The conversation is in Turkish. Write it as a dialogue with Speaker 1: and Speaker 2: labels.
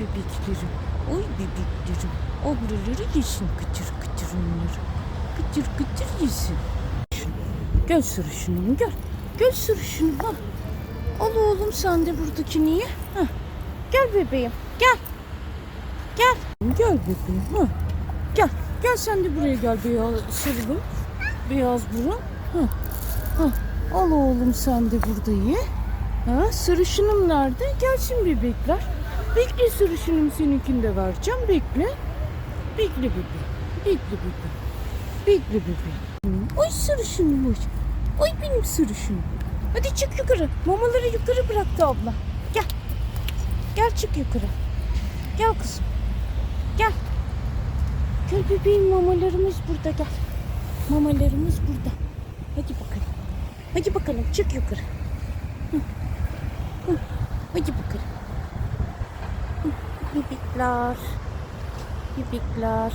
Speaker 1: bebeklerim. Oy bebeklerim. Ablaları yesin kıtır kıtır onları. Kıtır kıtır yesin. Gel sarışınım gel. Gel sarışınım ha. Al oğlum sen de buradaki niye? Hah. Gel bebeğim gel. Gel. Gel bebeğim ha. Gel. Gel sen de buraya gel beyaz sarılım. Beyaz burun. Ha. Ha. Al oğlum sen de burada ye. Ha, sarışınım nerede? Gelsin bebekler. Bekle sarışınım seninkini de vereceğim. Bekle. Bekle bebeğim. Bekle bebeğim. Bekle bebeğim. Oy sarışınım oy. Oy benim sarışınım. Hadi çık yukarı. Mamaları yukarı bıraktı abla. Gel. Gel çık yukarı. Gel kızım. Gel. Gel bebeğim mamalarımız burada gel. Mamalarımız burada. Hadi bakalım. Hadi bakalım çık yukarı. Hı. Hı. Hadi bakalım. Hı. Bebekler. Bebekler.